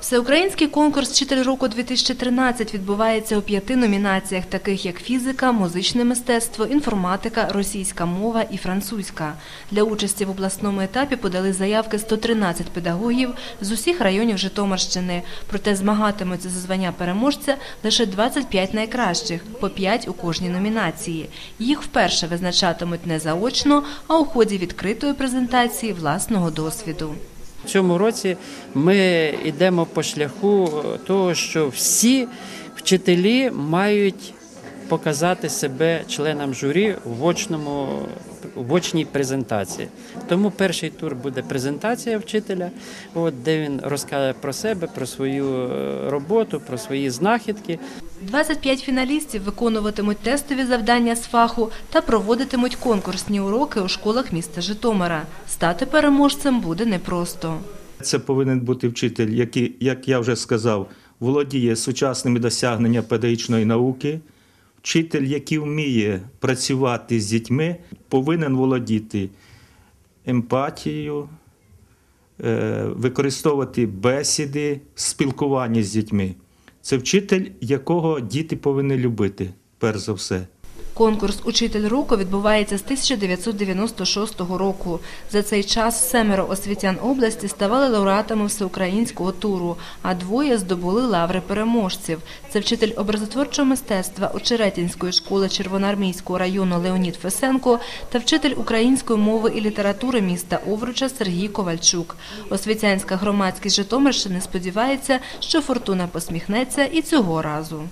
Всеукраїнський конкурс «Вчитель року 2013 відбувається у п'яти номінаціях, таких як фізика, музичне мистецтво, інформатика, російська мова і французька. Для участі в обласному етапі подали заявки 113 педагогів з усіх районів Житомирщини. Проте змагатимуться за звання переможця лише 25 найкращих, по 5 у кожній номінації. Їх вперше визначатимуть не заочно, а у ході відкритої презентації власного досвіду. Цьому році ми йдемо по шляху того, що всі вчителі мають показати себе членам журі в очному в очній презентації. Тому перший тур буде презентація вчителя, от, де він розкаже про себе, про свою е, роботу, про свої знахідки. 25 фіналістів виконуватимуть тестові завдання з фаху та проводитимуть конкурсні уроки у школах міста Житомира. Стати переможцем буде непросто. Це повинен бути вчитель, який, як я вже сказав, володіє сучасними досягненнями педагогічної науки. Вчитель, який вміє працювати з дітьми, повинен володіти емпатією, е, використовувати бесіди, спілкування з дітьми. Це вчитель, якого діти повинні любити, перш за все. Конкурс «Учитель року» відбувається з 1996 року. За цей час семеро освітян області ставали лауреатами всеукраїнського туру, а двоє здобули лаври переможців. Це вчитель образотворчого мистецтва Очеретінської школи Червоноармійського району Леонід Фесенко та вчитель української мови і літератури міста Овруча Сергій Ковальчук. Освітянська громадськість Житомирщини сподівається, що фортуна посміхнеться і цього разу.